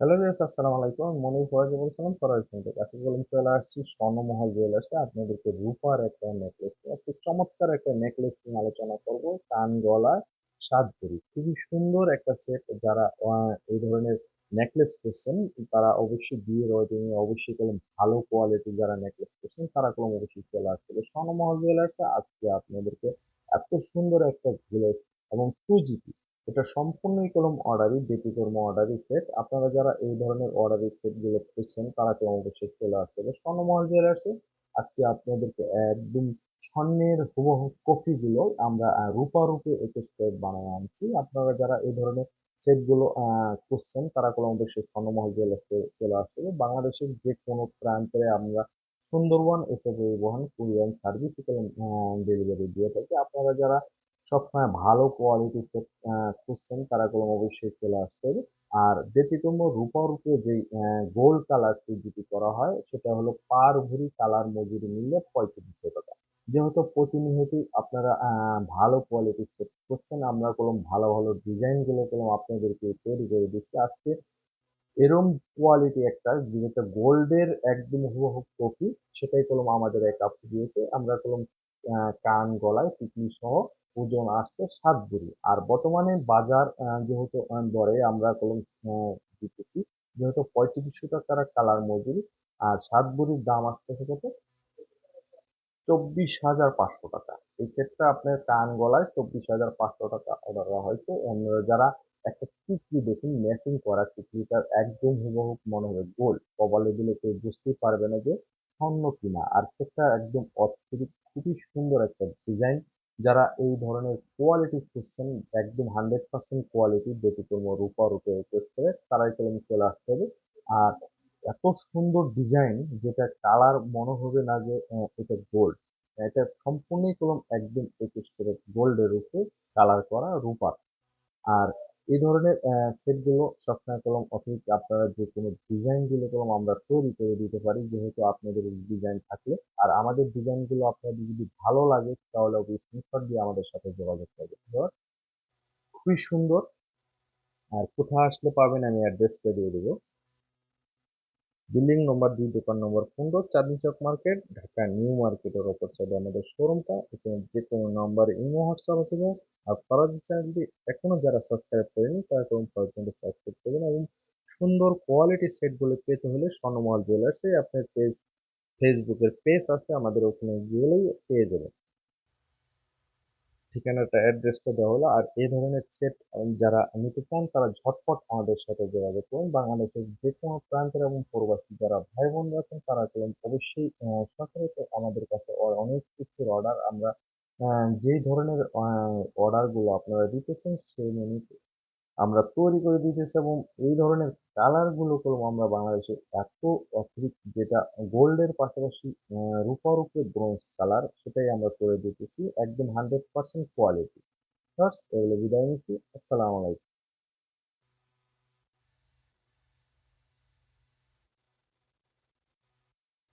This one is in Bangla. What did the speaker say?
হ্যালো ভিউয়ার্স আসসালামু আলাইকুম। আমি মনির ফরাজি বলছিলাম ফরাজ থেকে আজকে বললাম চলে আসছি স্বর্ণমহল জুয়েলার্সে আপনাদেরকে রূপার একটা নেকলেস আজকে চমৎকার একটা নেকলেস নিয়ে আলোচনা করব। কান, গলা, সাত ভরি খুবই সুন্দর একটা সেট যারা এই ধরনের নেকলেস করছেন, তারা অবশ্যই বিয়ের ওয়েডিং এ অবশ্যই কলম ভালো কোয়ালিটি যারা নেকলেস করছেন, তারা কলম অবশ্যই চলে আসছে স্বর্ণমহল জুয়েলার্সে আজকে আপনাদেরকে এত সুন্দর একটা জুয়েলার্স এবং টু জিপি এটা সম্পূর্ণই কলম অর্ডারই ব্যতিক্রম অর্ডারই সেট আপনারা যারা এই ধরনের অর্ডারি সেটগুলো খুঁজছেন তারা কেউ অবশ্যই চলে আসতে হবে। স্বর্ণমহল জুয়েলার্সে আজকে আপনাদেরকে একদম স্বর্ণের হুবহু কপিগুলো আমরা আহ, রূপা রূপে একে সেট বানায় আনছি। আপনারা যারা এই ধরনের সেটগুলো খুঁজছেন তারা কোনো অবশ্যই স্বর্ণমহল জুয়েলার্সে চলে আসতে হবে। বাংলাদেশের যে কোনো প্রান্তে আমরা সুন্দরবন এসে পরিবহন কুরিয়ার সার্ভিস ডেলিভারি দিয়ে থাকি। আপনারা যারা সবসময় ভালো কোয়ালিটির সেট খুঁজছেন তারা কলম অবশ্যই চলে আসতে হবে। আর ব্যতিক্রম রূপার উপরে যেই গোল্ড কালার যেটি করা হয়, সেটা হলো পার ভরি কালার মজুরি মূল্য পঁয়ত্রিশশো টাকা। যেহেতু প্রতিনিয়তই আপনারা ভালো কোয়ালিটির সেট করছেন, আমরা কলম ভালো ভালো ডিজাইনগুলো কলম আপনাদেরকে তৈরি করে দিচ্ছি। আজকে এরম কোয়ালিটি একটা, যেটা গোল্ডের একদম হুবহু কপি সেটাই কলম আমাদের এক আপু দিয়েছে। আমরা কলম কান, গলায় টিকলি সহ ওজন আসছে সাত ভরি আর বর্তমানে বাজার যেহেতু দরে আমরা কলম দিতেছি, যেহেতু পঁয়ত্রিশশো টাকার কালার মজুরি, আর সাত ভরির দাম আসতেছে কত? চব্বিশ হাজার পাঁচশো টাকা। এই সেটটা আপনার কান গলায় চব্বিশ হাজার পাঁচশো টাকা অর্ডার করা হয়েছে। যারা একটা টিকলি দেখুন ম্যাচিং করা টিকলিটার একদম হুবহু মনে হবে গোল্ড কপালে দিলে কেউ বুঝতেই পারবে না যে, স্বর্ণ কিনা। আর সেটা একদম অত্যধিক খুবই সুন্দর একটা ডিজাইন যারা এই ধরনের কোয়ালিটি খুঁজছেন একদম হান্ড্রেড পার্সেন্ট কোয়ালিটি ব্যতিক্রম রূপা রূপে করে তারাই কলম চলে আসতে হবে। আর এত সুন্দর ডিজাইন যেটা কালার মনে হবে না যে এটা গোল্ড এটা সম্পূর্ণই কলম একদম একুশ করে গোল্ডের রূপে কালার করা রূপার আর এই ধরনের সেটগুলো সবসময় কলম অথচ আপনারা যে কোনো ডিজাইনগুলো কলম আমরা তৈরি করে দিতে পারি, যেহেতু আপনাদের ডিজাইন থাকলে। আর আমাদের ডিজাইনগুলো আপনাদের যদি ভালো লাগে, তাহলে অবশ্যই স্ক্রিনশট দিয়ে আমাদের সাথে যোগাযোগ করবেন। খুবই সুন্দর। আর কোথায় আসলে পাবেন আমি অ্যাড্রেসটা দিয়ে দেবো। বিল্ডিং নম্বর দুই, দোকান নম্বর পনেরো, চাঁদনি চক মার্কেট, ঢাকা নিউ মার্কেটের ওপর সাইডে আমাদের শোরুমটা এখানে যে কোনো নাম্বারে ইমো, হোয়াটসঅ্যাপ আছে। আর ফরাজি চ্যানেলটি এখনও যারা সাবস্ক্রাইব করেনি, তারা তখন ফরাজি চ্যানেলটি সাবস্ক্রাইব করবেন এবং সুন্দর কোয়ালিটির সেটগুলো পেতে হলে স্বর্ণমহল জুয়েলার্সে আপনার পেজ ফেসবুকের পেজ আছে, আমাদের ওখানে গেলেই পেয়ে যাবেন ঠিকানাটা অ্যাড্রেসটা দেওয়া হলো। আর এই ধরনের সেট যারা নিতে চান, তারা ঝটপট আমাদের সাথে যোগাযোগ করুন। বাংলাদেশের যে কোনো প্রান্তের এবং প্রবাসী যারা ভাই বোন আছেন, তারা করেন অবশ্যই সচরাচর আমাদের কাছে অনেক কিছুর অর্ডার আমরা যে ধরনের অর্ডারগুলো আপনারা দিতেছেন, সেই মেনে আমরা তৈরি করে দিতেছি এবং এই ধরনের কালারগুলো কলম আমরা বাংলাদেশে এত অতিরিক্ত যেটা গোল্ডের পাশাপাশি রূপারূপে ব্রোঞ্জ কালার সেটাই আমরা করে দিতেছি, একদম হান্ড্রেড পার্সেন্ট কোয়ালিটি এগুলো বিদায় নিচ্ছি। আসসালামু আলাইকুম।